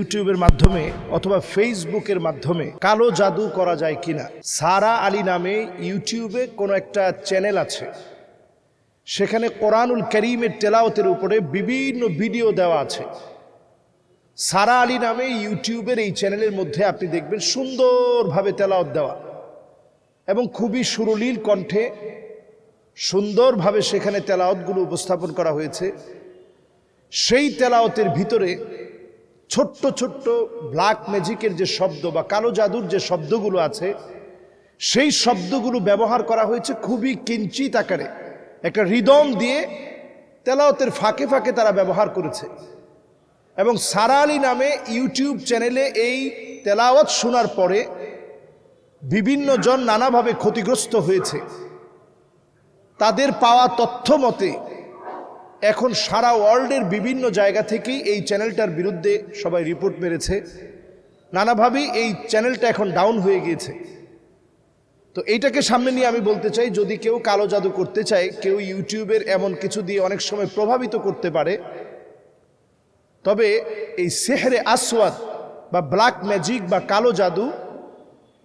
ইউটিউবের মাধ্যমে অথবা ফেসবুকের মাধ্যমে কালো জাদু করা যায় কিনা। সারা আলী নামে ইউটিউবে কোনো একটা চ্যানেল আছে। সেখানে কোরআনুল করিমের তেলাওতের উপরে বিভিন্ন ভিডিও দেওয়া আছে। সারা আলী নামে ইউটিউবের এই চ্যানেলের মধ্যে আপনি দেখবেন সুন্দরভাবে তেলাওত দেওয়া। এবং খুবই সুরলীল কণ্ঠে সুন্দরভাবে সেখানে তেলাওতগুলো উপস্থাপন করা হয়েছে। সেই তেলাওতের ভিতরে ছোট্ট ছোট্ট ব্ল্যাক ম্যাজিকের যে শব্দ বা কালো জাদুর যে শব্দগুলো আছে, সেই শব্দগুলো ব্যবহার করা হয়েছে খুবই কিঞ্চিত আকারে। একটা হৃদম দিয়ে তেলাওতের ফাঁকে ফাঁকে তারা ব্যবহার করেছে। এবং সারা আলী নামে ইউটিউব চ্যানেলে এই তেলাওয়াত শোনার পরে বিভিন্ন জন নানাভাবে ক্ষতিগ্রস্ত হয়েছে। তাদের পাওয়া তথ্য মতে এখন সারা ওয়ার্ল্ডের বিভিন্ন জায়গা থেকেই এই চ্যানেলটার বিরুদ্ধে সবাই রিপোর্ট মেরেছে। নানাভাবেই এই চ্যানেলটা এখন ডাউন হয়ে গিয়েছে। তো এইটাকে সামনে নিয়ে আমি বলতে চাই, যদি কেউ কালো জাদু করতে চায়, কেউ ইউটিউবের এমন কিছু দিয়ে অনেক সময় প্রভাবিত করতে পারে, তবে এই সেহরে আসওয়াদ বা ব্ল্যাক ম্যাজিক বা কালো জাদু,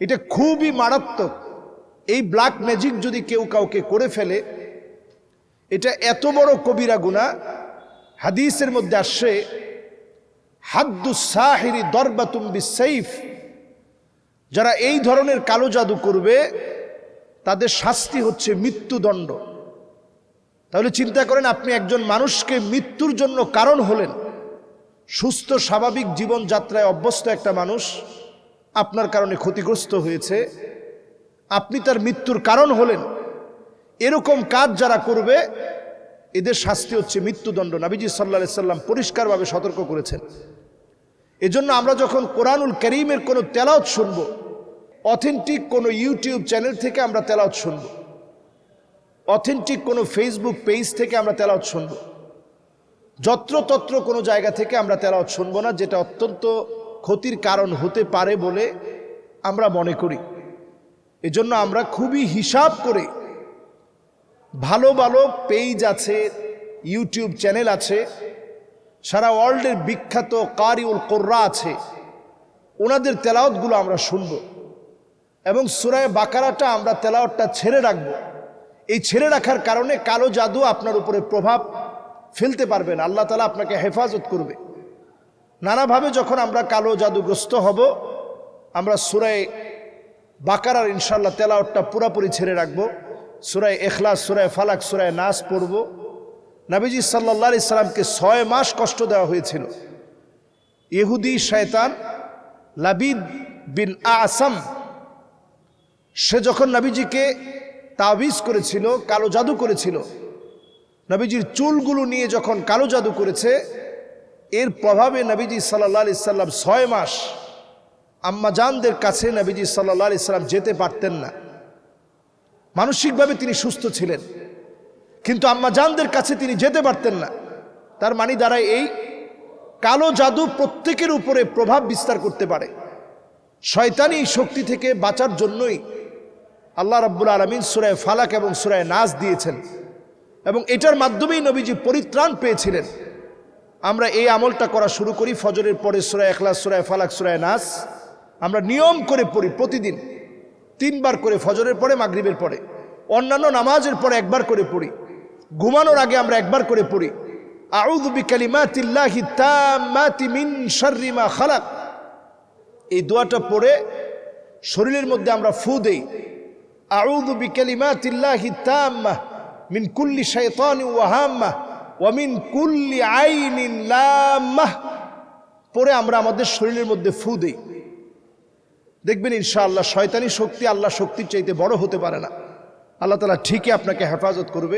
এটা খুবই মারাত্মক। এই ব্ল্যাক ম্যাজিক যদি কেউ কাউকে করে ফেলে এটা এত বড় কবিরা গুণা হাদিসের মধ্যে আসছে, হাদ্দু সাহিরি দরবাতুম বিসাইফ যারা এই ধরনের কালো জাদু করবে, তাদের শাস্তি হচ্ছে মৃত্যুদণ্ড। তাহলে চিন্তা করেন আপনি একজন মানুষকে মৃত্যুর জন্য কারণ হলেন, সুস্থ, স্বাভাবিক জীবনযাত্রায় অভ্যস্ত একটা মানুষ, আপনার কারণে ক্ষতিগ্রস্ত হয়েছে, আপনি তার মৃত্যুর কারণ হলেন এরকম কাজ যারা করবে, এদের শাস্তি হচ্ছে মৃত্যুদণ্ড। নাবিজি সাল্লা সাল্লাম পরিষ্কারভাবে সতর্ক করেছেন। এজন্য আমরা যখন কোরআনুল করিমের কোনো তেলাওত শুনব, অথেন্টিক কোনো ইউটিউব চ্যানেল থেকে আমরা তেলাওত শুনব, অথেন্টিক কোনো ফেসবুক পেজ থেকে আমরা তেলাওত শুনব, যত্রতত্র কোনো জায়গা থেকে আমরা তেলাওত শুনব না, যেটা অত্যন্ত ক্ষতির কারণ হতে পারে বলে আমরা মনে করি। এজন্য আমরা খুবই হিসাব করে ভালো ভালো পেজ আছে ইউটিউব চ্যানেল আছে, সারা ওয়ার্ল্ডের বিখ্যাত কারিউল কোর্রা আছে। ওনাদের তেলাওতগুলো আমরা শুনব এবং সুরায় বাকারাটা আমরা তেলাওয়াতটা ছেড়ে রাখব। এই ছেড়ে রাখার কারণে কালো জাদু আপনার উপরে প্রভাব ফেলতে পারবেন আল্লাহ তালা আপনাকে হেফাজত করবে। নানাভাবে যখন আমরা কালো জাদুগ্রস্ত হব, আমরা সুরায় বাকারার ইনশাল্লাহ তেলাওয়াতটা পুরাপুরি ছেড়ে রাখব। সুরায় এখলাস সুরায় ফালাক, সুরায় নাস পড়ব। নাবিজি সাল্লা ইসলামকে ছয় মাস কষ্ট দেওয়া হয়েছিল। ইহুদি শয়তান লাবিদ বিন আসাম, সে যখন নবীজিকে তাবিজ করেছিল, কালো জাদু করেছিল, নবীজির চুলগুলো নিয়ে যখন কালো জাদু করেছে, এর প্রভাবে নবীজি সাল্লা আলি সাল্লাম ছয় মাস আম্মাজানদের কাছে নবীজি সাল্লা আলি সাল্লাম যেতে পারতেন না। মানসিকভাবে তিনি সুস্থ ছিলেন। কিন্তু আম্মাজানদের কাছে তিনি যেতে পারতেন না। তার মানে দ্বারাই এই কালো জাদু প্রত্যেকের উপরে প্রভাব বিস্তার করতে পারে। শয়তানি শক্তি থেকে বাঁচার জন্যই আল্লাহ রাব্বুল আলমিন সুরায় ফালাক এবং সুরায় নাচ দিয়েছেন। এবং এটার মাধ্যমেই নবীজি পরিত্রাণ পেয়েছিলেন। আমরা এই আমলটা করা শুরু করি ফজরের পরে সুরায় এখলাস সুরায় ফালাক সুরায় নাচ আমরা নিয়ম করে পড়ি প্রতিদিন। তিনবার করে ফজরের পরে, মাগরিবের পরে। অন্যান্য নামাজের পরে একবার করে পড়ি। ঘুমানোর আগে আমরা একবার করে পড়ি। আউযু বিকালিমাতিল্লাহি তাম্মাতি মিন শাররি মা খালাক। এই দোয়াটা পড়ে শরীরের মধ্যে আমরা ফু দেই। আউযু বিকালিমাতিল্লাহি তাম্মা মিন কুল্লি শাইতানি ওয়া হাম্মা ওয়া মিন কুল্লি আইনিন পরে আমরা আমাদের শরীরের মধ্যে ফু দেই। দেখবেন ইনশাআল্লাহ শয়তানি শক্তি আল্লাহ শক্তির চাইতে বড় হতে পারে না। আল্লাহ তালা ঠিকই আপনাকে হেফাজত করবে।